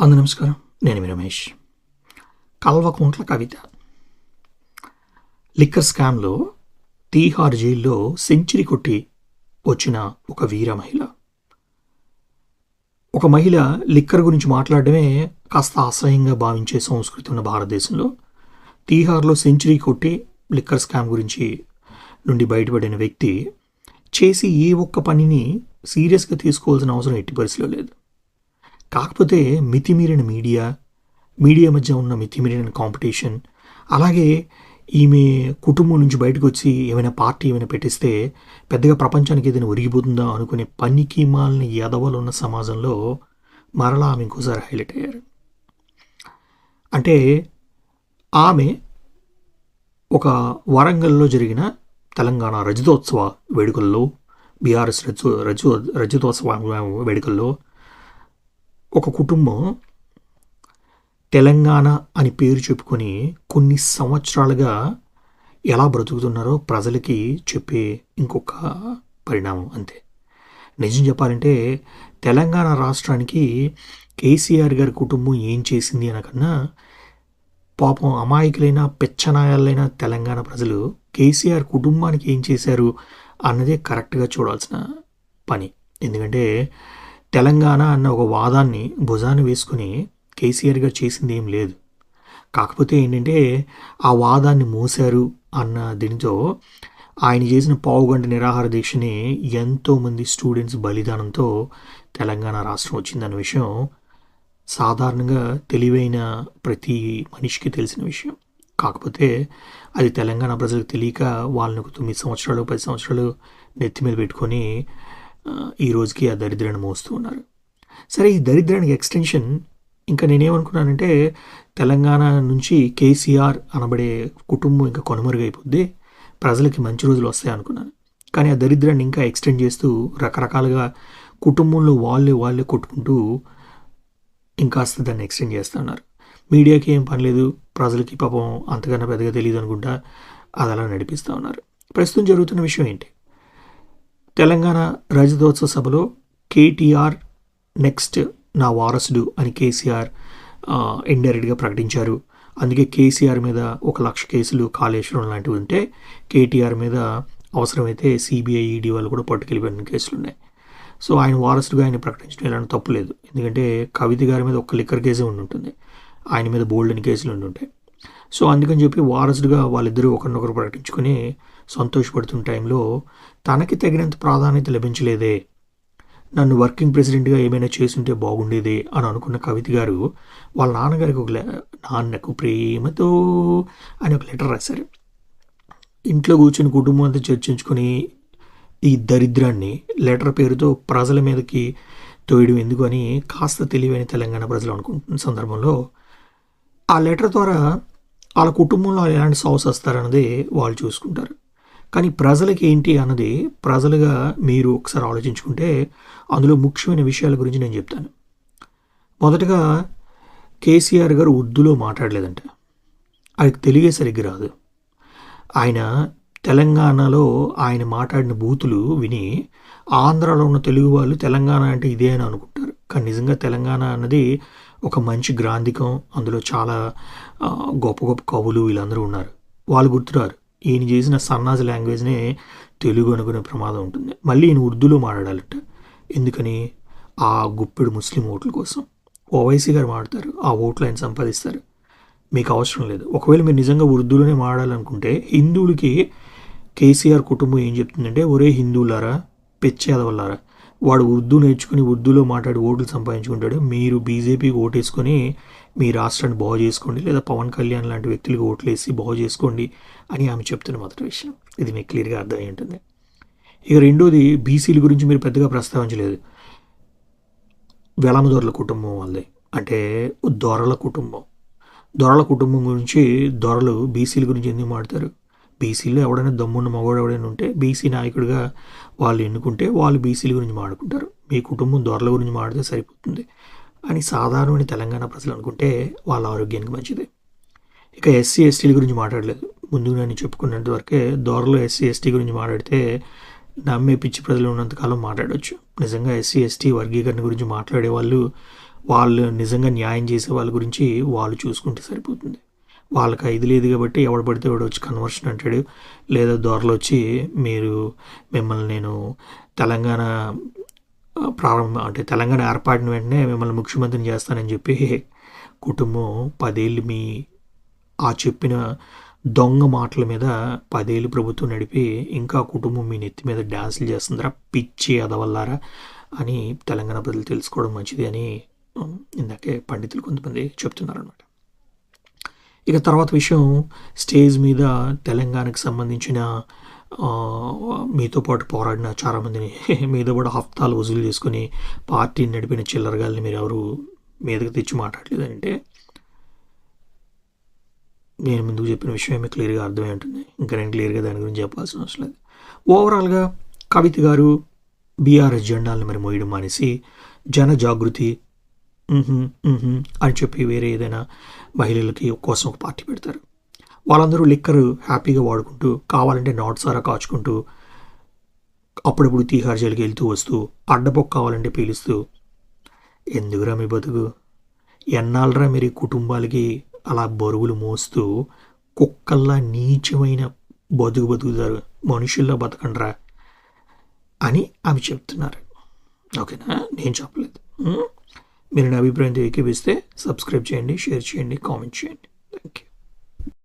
అందు నమస్కారం. నేను మీ రమేష్. కల్వకుంట్ల కవిత. లిక్కర్ స్కామ్లో తీహార్ జైల్లో సెంచరీ కొట్టి వచ్చిన ఒక వీర మహిళ. ఒక మహిళ లిక్కర్ గురించి మాట్లాడడమే కాస్త అసహ్యంగా భావించే సంస్కృతి ఉన్న భారతదేశంలో తీహార్లో సెంచరీ కొట్టి లిక్కర్ స్కామ్ గురించి నుండి బయటపడిన వ్యక్తి చేసి ఏ ఒక్క పనిని సీరియస్గా తీసుకోవాల్సిన అవసరం ఎట్టి పరిస్థితిలో లేదు. కాకపోతే మితిమీరిన మీడియా మీడియా మధ్య ఉన్న మితిమీరిన కాంపిటీషన్ అలాగే ఈమె కుటుంబం నుంచి బయటకు వచ్చి ఏమైనా పార్టీ ఏమైనా పెట్టిస్తే పెద్దగా ప్రపంచానికి ఏదైనా ఒరిగిపోతుందా అనుకునే పనికి మాలని ఎదవలు ఉన్న సమాజంలో మరలా ఆమె ఇంకోసారి హైలైట్ అయ్యారు. అంటే ఆమె ఒక వరంగల్లో జరిగిన తెలంగాణ రజతోత్సవ వేడుకల్లో బీఆర్ఎస్ రజ రజ రజతోత్సవ వేడుకల్లో ఒక కుటుంబం తెలంగాణ అని పేరు చెప్పుకొని కొన్ని సంవత్సరాలుగా ఎలా బ్రతుకుతున్నారో ప్రజలకి చెప్పే ఇంకొక పరిణామం అంతే. నిజం చెప్పాలంటే తెలంగాణ రాష్ట్రానికి కేసీఆర్ గారి కుటుంబం ఏం చేసింది అనకన్నా పాపం అమాయకులైన పెచ్చనాయాలైన తెలంగాణ ప్రజలు కేసీఆర్ కుటుంబానికి ఏం చేశారు అన్నదే కరెక్ట్గా చూడాల్సిన పని. ఎందుకంటే తెలంగాణ అన్న ఒక వాదాన్ని భుజాన్ని వేసుకుని కేసీఆర్ గారు చేసింది ఏం లేదు. కాకపోతే ఏంటంటే ఆ వాదాన్ని మోసారు అన్న దీనితో ఆయన చేసిన పావుగంట నిరాహార దీక్షని ఎంతోమంది స్టూడెంట్స్ బలిదానంతో తెలంగాణ రాష్ట్రం వచ్చిందన్న విషయం సాధారణంగా తెలివైన ప్రతి మనిషికి తెలిసిన విషయం. కాకపోతే అది తెలంగాణ ప్రజలకు తెలియక వాళ్ళని ఒక తొమ్మిది సంవత్సరాలు పది సంవత్సరాలు నెత్తి మీద పెట్టుకొని ఈ రోజుకి ఆ దరిద్రాన్ని మోస్తూ ఉన్నారు. సరే ఈ దరిద్రానికి ఎక్స్టెన్షన్ ఇంకా నేనేమనుకున్నానంటే తెలంగాణ నుంచి కేసీఆర్ అనబడే కుటుంబం ఇంకా కొనుమరుగైపోద్ది ప్రజలకి మంచి రోజులు వస్తాయి అనుకున్నాను. కానీ ఆ దరిద్రాన్ని ఇంకా ఎక్స్టెండ్ చేస్తూ రకరకాలుగా కుటుంబంలో వాళ్ళే వాళ్ళే కొట్టుకుంటూ ఇంకాస్త దాన్ని ఎక్స్టెండ్ చేస్తున్నారు మీడియాకి ఏం పనిలేదు ప్రజలకి పాపం అంతకన్నా పెద్దగా తెలియదు అనుకుంటా అది అలా నడిపిస్తూ ఉన్నారు. ప్రస్తుతం జరుగుతున్న విషయం ఏంటి? తెలంగాణ రజతోత్సవ సభలో కేటీఆర్ నెక్స్ట్ నా వారసుడు అని కేసీఆర్ ఇండైరెక్ట్గా ప్రకటించారు. అందుకే కేసీఆర్ మీద ఒక లక్ష కేసులు కాళేశ్వరం లాంటివి ఉంటే కేటీఆర్ మీద అవసరమైతే సిబిఐ ఈడీ వాళ్ళు కూడా పట్టుకెళ్ళిపోయిన కేసులు ఉన్నాయి సో ఆయన వారసుడుగా ఆయన ప్రకటించడం ఎలాంటి తప్పు లేదు ఎందుకంటే కవిత గారి మీద ఒక్క లిక్కర్ కేసే ఉండి ఉంటుంది ఆయన మీద బోల్డ్ అని కేసులు ఉండి ఉంటాయి సో అందుకని చెప్పి వారసుడుగా వాళ్ళిద్దరూ ఒకరినొకరు ప్రకటించుకొని సంతోషపడుతున్న టైంలో తనకి తగినంత ప్రాధాన్యత లభించలేదే. నన్ను వర్కింగ్ ప్రెసిడెంట్గా ఏమైనా చేసుంటే బాగుండేది అని అనుకున్న కవిత గారు వాళ్ళ నాన్నగారికి ఒక నాన్నకు ప్రేమతో అని ఒక లెటర్ రాశారు. ఇంట్లో కూర్చొని కుటుంబం అంతా చర్చించుకొని ఈ దరిద్రాన్ని లెటర్ పేరుతో ప్రజల మీదకి తోయడం ఎందుకు అని కాస్త తెలివైన తెలంగాణ ప్రజలు అనుకుంటున్న సందర్భంలో ఆ లెటర్ ద్వారా వాళ్ళ కుటుంబంలో ఎలాంటి సాల్స్ వస్తారన్నది వాళ్ళు చూసుకుంటారు. కానీ ప్రజలకి ఏంటి అన్నది ప్రజలుగా మీరు ఒకసారి ఆలోచించుకుంటే అందులో ముఖ్యమైన విషయాల గురించి నేను చెప్తాను. మొదటగా కేసీఆర్ గారు ఉర్దూలో మాట్లాడలేదంట. ఆయనకు తెలుగే సరిగ్గా రాదు. ఆయన తెలంగాణలో ఆయన మాట్లాడిన బూతులు విని ఆంధ్రాలో ఉన్న తెలుగు వాళ్ళు తెలంగాణ అంటే ఇదే అని అనుకుంటారు. కానీ నిజంగా తెలంగాణ అన్నది ఒక మంచి గ్రాంధికం. అందులో చాలా గొప్ప గొప్ప కవులు వీళ్ళందరూ ఉన్నారు. వాళ్ళు గుర్తురారు. ఈయన చేసిన సన్నాజ్ లాంగ్వేజ్నే తెలుగు అనుకునే ప్రమాదం ఉంటుంది. మళ్ళీ ఈయన ఉర్దూలో మాట్లాడాలట. ఎందుకని? ఆ గుప్పెడు ముస్లిం ఓట్ల కోసం. ఓవైసీ గారు మాడతారు ఆ ఓట్లు ఆయన సంపాదిస్తారు. మీకు అవసరం లేదు. ఒకవేళ మీరు నిజంగా ఉర్దూలోనే మాట్లాడాలనుకుంటే హిందువులకి కేసీఆర్ కుటుంబం ఏం చెప్తుందంటే ఒరే హిందువులారా పెచ్చేదవల్లారా వాడు ఉర్దూ నేర్చుకుని ఉర్దూలో మాట్లాడి ఓట్లు సంపాదించుకుంటాడు. మీరు బీజేపీకి ఓటేసుకొని మీ రాష్ట్రాన్ని బాగు చేసుకోండి లేదా పవన్ కళ్యాణ్ లాంటి వ్యక్తులకు ఓట్లేసి బాగు చేసుకోండి అని ఆమె చెప్తున్న మొదటి విషయం. ఇది మీకు క్లియర్గా అర్థమై ఉంటుంది. ఇక రెండోది బీసీల గురించి మీరు పెద్దగా ప్రస్తావించలేదు. వెలమదొరల కుటుంబం వాళ్ళది. అంటే దొరల కుటుంబం. దొరల కుటుంబం గురించి దొరలు బీసీల గురించి ఎందుకు మాడతారు బీసీలో ఎవడైనా దమ్మున్న మగవాడు ఎవడైనా ఉంటే బీసీ నాయకుడిగా వాళ్ళు ఎన్నుకుంటే వాళ్ళు బీసీల గురించి మాడుకుంటారు మీ కుటుంబం దొరల గురించి మాడితే సరిపోతుంది. అని సాధారణమైన తెలంగాణ ప్రజలు అనుకుంటే వాళ్ళ ఆరోగ్యానికి మంచిది. ఇక ఎస్సీ ఎస్టీల గురించి మాట్లాడలేదు. ముందు నేను చెప్పుకున్నంత వరకే దొరలో ఎస్సీ ఎస్టీ గురించి మాట్లాడితే నమ్మే పిచ్చి ప్రజలు ఉన్నంతకాలం మాట్లాడవచ్చు నిజంగా ఎస్సీ ఎస్టీ వర్గీకరణ గురించి మాట్లాడే వాళ్ళు వాళ్ళు నిజంగా న్యాయం చేసే వాళ్ళ గురించి వాళ్ళు చూసుకుంటే సరిపోతుంది. వాళ్ళకి ఐదు లేదు కాబట్టి ఎవడు పడితే వాడు వచ్చి కన్వర్షన్ అంటాడు. లేదా దొరలు వచ్చి మీరు మిమ్మల్ని నేను తెలంగాణ ప్రారంభ ప్రారంభం అంటే తెలంగాణ ఏర్పాడిన వెంటనే మిమ్మల్ని ముఖ్యమంత్రిని చేస్తానని చెప్పి కుటుంబం పదేళ్ళు మీ ఆ చెప్పిన దొంగ మాటల మీద పదేళ్ళు ప్రభుత్వం నడిపి ఇంకా కుటుంబం మీ నెత్తి మీద డ్యాన్సులు చేస్తుందిరా పిచ్చి అదవల్లారా అని తెలంగాణ ప్రజలు తెలుసుకోవడం మంచిది అని ఇందాకే పండితులు కొంతమంది చెప్తున్నారనమాట ఇక తర్వాత విషయం స్టేజ్ మీద తెలంగాణకు సంబంధించిన మీతో పాటు పోరాడిన చాలామందిని మీద కూడా హఫ్తాలు వసూలు చేసుకుని పార్టీని నడిపిన చిల్లరగాల్ని మీరు ఎవరు మీదకి తెచ్చి మాట్లాడలేదంటే నేను ముందుకు చెప్పిన విషయం ఏమీ క్లియర్గా అర్థమై ఉంటుంది. ఇంకా నేను క్లియర్గా దాని గురించి చెప్పాల్సిన అవసరం లేదు. ఓవరాల్గా కవిత గారు బీఆర్ఎస్ జెండాలను మరి మోయడం మానేసి జన జాగృతి అని చెప్పి వేరే ఏదైనా మహిళలకి కోసం ఒక పార్టీ పెడతారు. వాళ్ళందరూ లిక్కర్ హ్యాపీగా వాడుకుంటూ కావాలంటే నాట్ సారా కాచుకుంటూ అప్పుడప్పుడు తీహార్ జైలుకి వెళ్తూ వస్తూ అడ్డపొక్క కావాలంటే పీలుస్తూ ఎందుకురా మీ బతుకు? ఎన్నాళ్ళరా మీరు కుటుంబాలకి అలా బరువులు మోస్తూ కుక్కల్లా నీచమైన బతుకు బతుకుతారు మనుషుల్లో బతకండ్రా అని ఆమె చెప్తున్నారు. ఓకేనా? నేను చెప్పలేదు. మీరు నా అభిప్రాయంతో ఏకీపిస్తే సబ్స్క్రైబ్ చేయండి షేర్ చేయండి కామెంట్ చేయండి